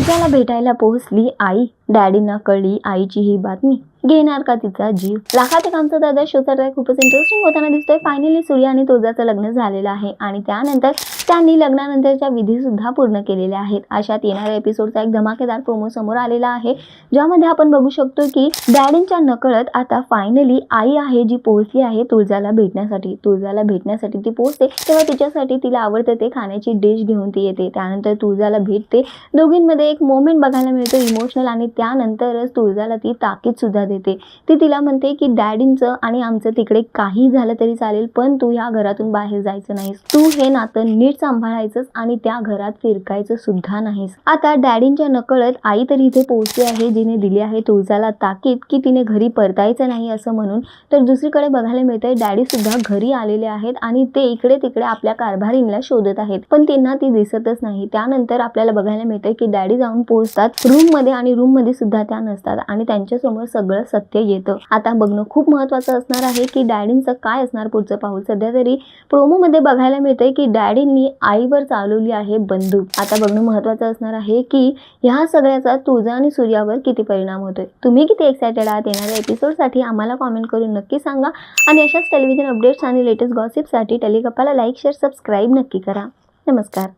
पूजाला भेटायला पोहोचली आई. डॅडींना कळली आईची ही बातमी. घेणार का तिचा जीव? लाखात कामचा आमचा दादा शो खूपच इंटरेस्टिंग होताना दिसतोय. फायनली सूर्य आणि तुझाचं लग्न झालेलं आहे. आणि त्यानंतर त्यांनी लग्नानंतरच्या विधीसुद्धा पूर्ण केलेल्या आहेत. अशात येणाऱ्या एपिसोडचा एक धमाकेदार प्रोमो समोर आलेला आहे ज्यामध्ये आपण बघू शकतो की डॅडींच्या नकळत आता फायनली आई आहे जी पोहोचली आहे तुळजाला भेटण्यासाठी. तुळजाला भेटण्यासाठी ती पोहोचते तेव्हा तिच्यासाठी तिला आवडतं ते खाण्याची डिश घेऊन ती येते. त्यानंतर तुळजाला भेटते. दोघींमध्ये एक मोमेंट बघायला मिळतो इमोशनल आणि त्यानंतरच तुळजाला ती ताकीद सुद्धा देते. ती तिला म्हणते की डॅडींचं आणि आमचं तिकडे काही झालं तरी चालेल पण तू ह्या घरातून बाहेर जायचं नाहीस. तू हे नातं नीट सांभाळायचंच आणि त्या घरात फिरकायचं सुद्धा नाहीस. आता डॅडींच्या नकळत आई तरी इथे पोहोचली आहे जिने दिली आहे तुळजाला ताकीद की तिने घरी परतायचं नाही असं म्हणून. तर दुसरीकडे बघायला मिळतंय डॅडी सुद्धा घरी आलेले आहेत आणि ते इकडे तिकडे आपल्या कारभारींना शोधत आहेत. पण त्यांना ती दिसतच नाही. त्यानंतर आपल्याला बघायला मिळतंय की डॅडी जाऊन पोहोचतात रूममध्ये आणि रूममध्ये सुद्धा त्या नसतात आणि त्यांच्यासमोर सगळं सत्य येतं. आता बघणं खूप महत्वाचं असणार आहे की डॅडींचं काय असणार पुढचं पाऊल? सध्या तरी प्रोमो मध्ये बघायला मिळतंय की डॅडींनी मी आईवर चालवली आहे बंदूक. आता बघणं महत्वाचं असणार आहे की ह्या सगळ्याचा तुझा आणि सूर्यावर किती परिणाम होतोय. तुम्ही किती एक्सायटेड आहात येणाऱ्या एपिसोडसाठी आम्हाला कॉमेंट करून नक्की सांगा आणि अशाच टेलिव्हिजन अपडेट्स आणि लेटेस्ट गॉसिपसाठी टेलिगप्पाला लाईक शेअर सबस्क्राईब नक्की करा. नमस्कार.